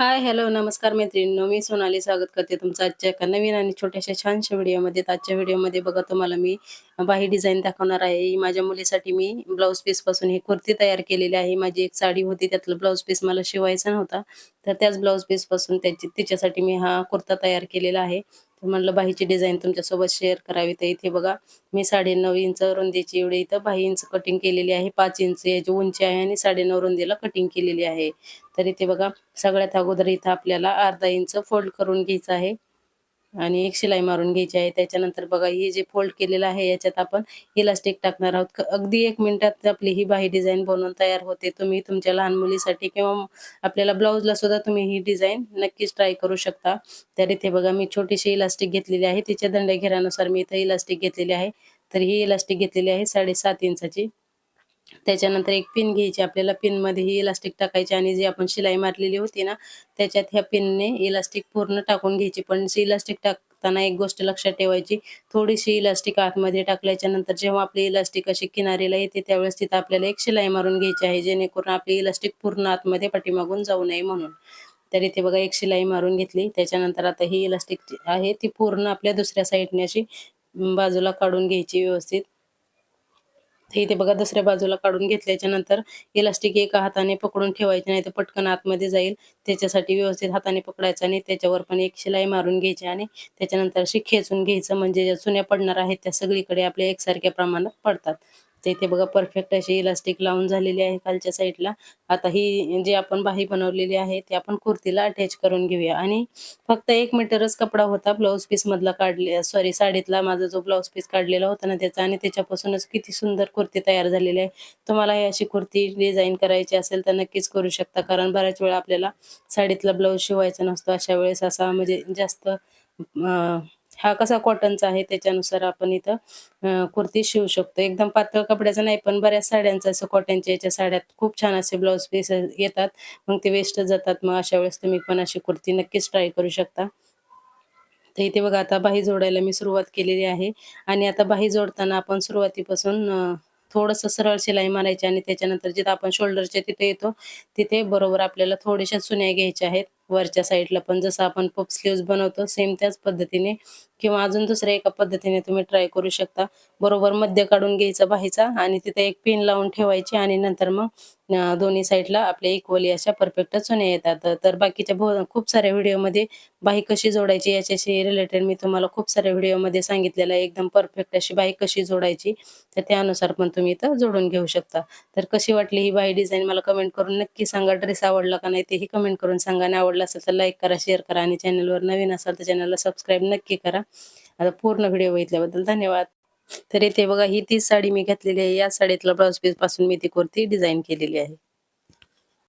हाय, hello, नमस्कार मैत्रिणींनो. मी सोनाली स्वागत करते तुमचं आजच्या एका नवीन आणि छोट्याशा छानशा व्हिडिओमध्ये. आजच्या व्हिडिओमध्ये बघा तुम्हाला मी बाही डिझाईन दाखवणार आहे. माझ्या मुलीसाठी मी ब्लाऊज पीसपासून ही कुर्ती तयार केलेली आहे. माझी एक साडी होती त्यातलं ब्लाऊज पीस मला शिवायचा नव्हता. तर त्याच ब्लाऊज पीसपासून त्याची तिच्यासाठी मी हा कुर्ता तयार केलेला आहे. तर म्हणलं बाहीची डिझाईन तुमच्यासोबत शेअर करावी. तर इथे बघा मी 9.5 इंच रुंदीची एवढी इथं बाही इंच कटिंग केलेली आहे. पाच इंच याची उंची आहे आणि 9.5 रुंदीला कटिंग केलेली आहे. तर इथे बघा सगळ्यात अगोदर इथं आपल्याला अर्धा इंच फोल्ड करून घ्यायचं आहे आणि एक शिलाई मारून घ्यायची आहे. त्याच्यानंतर बघा हे जे फोल्ड केलेलं आहे याच्यात आपण इलास्टिक टाकणार आहोत. अगदी एक मिनिटात आपली ही बाही डिझाईन बनवून तयार होते. तुम्ही तुमच्या लहान मुलीसाठी किंवा आपल्याला ब्लाऊजला सुद्धा तुम्ही ही डिझाईन नक्कीच ट्राय करू शकता. तर इथे बघा मी छोटीशी इलास्टिक घेतलेली आहे. तिच्या दंड्या घेरानुसार मी इथं इलास्टिक घेतलेली आहे. तर ही इलास्टिक घेतलेली आहे साडेसात इंचाची. त्याच्यानंतर एक पिन घ्यायची आपल्याला पिनमध्ये ही इलास्टिक टाकायची आणि जी आपण शिलाई मारलेली होती ना त्याच्यात ह्या पिनने इलास्टिक पूर्ण टाकून घ्यायची. पण इलास्टिक टाकताना एक गोष्ट लक्षात ठेवायची थोडीशी इलास्टिक आतमध्ये टाकल्याच्या नंतर जेव्हा आपली इलास्टिक अशी किनारीला येते त्यावेळेस तिथं आपल्याला एक शिलाई मारून घ्यायची आहे जेणेकरून आपली इलास्टिक पूर्ण आतमध्ये पाठीमागून जाऊ नये म्हणून. तर इथे बघा एक शिलाई मारून घेतली. त्याच्यानंतर आता ही इलास्टिक आहे ती पूर्ण आपल्या दुसऱ्या साईडने अशी बाजूला काढून घ्यायची व्यवस्थित. तर इथे बघा दुसऱ्या बाजूला काढून घेतल्याच्या नंतर इलास्टिक एका हाताने पकडून ठेवायचे नाही तर पटकन आतमध्ये जाईल. त्याच्यासाठी व्यवस्थित हाताने पकडायचं आणि त्याच्यावर पण एक शिलाई मारून घ्यायची आणि त्याच्यानंतर अशी खेचून घ्यायचं. म्हणजे ज्या चुन्या पडणार आहेत त्या सगळीकडे आपल्या एकसारख्या प्रमाणात पडतात. ते इथे बघा परफेक्ट अशी इलास्टिक लावून झालेली आहे खालच्या साईडला आता ही जी आपण बाही बनवलेली आहे ती आपण कुर्तीला अटॅच करून घेऊया. आणि फक्त एक मीटरच कपडा होता ब्लाऊज पीस मधला काढले सॉरी साडीतला माझा जो ब्लाऊज पीस काढलेला होता ना त्याचा. आणि त्याच्यापासूनच किती सुंदर कुर्ती तयार झालेली आहे. तुम्हाला ही अशी कुर्ती डिझाईन करायची असेल तर नक्कीच करू शकता. कारण बऱ्याच वेळा आपल्याला साडीतला ब्लाऊज शिवायचा नसतो. अशा वेळेस असा म्हणजे जास्त हा कसा कॉटनचा आहे त्याच्यानुसार आपण इथं कुर्ती शिवू शकतो. एकदम पातळ कपड्याचा नाही पण बऱ्याच साड्यांचं असं कॉटनच्या याच्या साड्यात खूप छान असे ब्लाऊज पीस येतात. मग ते वेस्ट जातात. मग अशा वेळेस तुम्ही पण अशी कुर्ती नक्कीच ट्राय करू शकता. तर इथे बघा आता बाही जोडायला मी सुरुवात केलेली आहे. आणि आता बाही जोडताना आपण सुरुवातीपासून थोडंसं सरळ शिलाई मारायची आणि त्याच्यानंतर जिथं आपण शोल्डरच्या तिथे येतो तिथे बरोबर आपल्याला थोड्याशा चुन्या घ्यायच्या आहेत. वरच्या साईडला पण. जसं आपण पप स्लीव्ज बनवतो सेम त्याच पद्धतीने. किंवा अजून दुसऱ्या एका पद्धतीने तुम्ही ट्राय करू शकता. बरोबर मध्य काढून घ्यायचा बाहीचा आणि तिथे एक पिन लावून ठेवायची आणि नंतर मग दोन्ही साईडला आपल्या इक्वली अशा परफेक्ट चुने येतात. तर बाकीच्या खूप साऱ्या व्हिडिओमध्ये बाही कशी जोडायची याच्याशी रिलेटेड मी तुम्हाला खूप साऱ्या व्हिडिओमध्ये सांगितलेलं आहे. एकदम परफेक्ट अशी बाही कशी जोडायची तर त्यानुसार पण तुम्ही इथं जोडून घेऊ शकता. तर कशी वाटली ही बाही डिझाईन मला कमेंट करून नक्की सांगा. ड्रेस आवडला का नाही तेही कमेंट करून सांगा आणि आवडला असेल तर लाईक करा शेअर करा आणि चॅनलवर नवीन असाल तर चॅनलला सबस्क्राईब नक्की करा. आता पूर्ण व्हिडिओ बघितल्याबद्दल धन्यवाद. तर इथे बघा ही तीच साडी मी घेतलेली आहे. या साडीतला ब्लाऊज पीसपासून मी ती कुर्ती डिझाईन केलेली आहे.